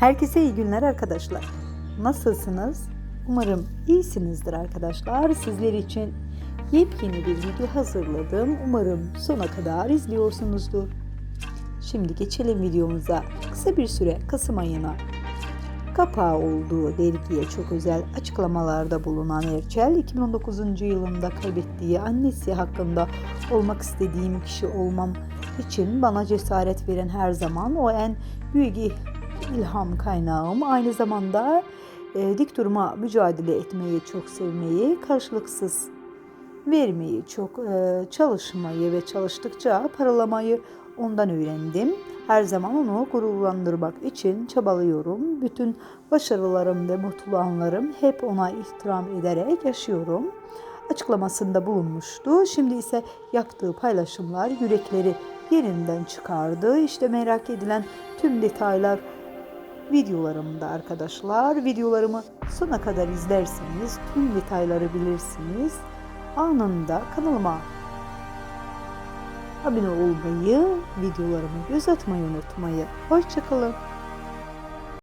Herkese iyi günler arkadaşlar. Nasılsınız? Umarım iyisinizdir arkadaşlar. Sizler için yepyeni bir video hazırladım. Umarım sona kadar izliyorsunuzdur. Şimdi geçelim videomuza. Kısa bir süre Kasım ayına kapağı olduğu dergiye çok özel açıklamalarda bulunan Erçel, 2019. yılında kaybettiği annesi hakkında olmak istediğim kişi olmam için bana cesaret veren her zaman o en büyük ilham kaynağım. Aynı zamanda e, dik duruma mücadele etmeyi çok sevmeyi, karşılıksız vermeyi çok e, çalışmayı ve çalıştıkça paralamayı ondan öğrendim. Her zaman onu gururlandırmak için çabalıyorum. Bütün başarılarım ve mutlu anlarım hep ona ihtiram ederek yaşıyorum. Açıklamasında bulunmuştu. Şimdi ise yaptığı paylaşımlar yürekleri yerinden çıkardı. İşte merak edilen tüm detaylar videolarımda arkadaşlar. Videolarımı sona kadar izlerseniz tüm detayları bilirsiniz. Anında kanalıma abone olmayı, videolarımı göz atmayı unutmayın. Hoşçakalın.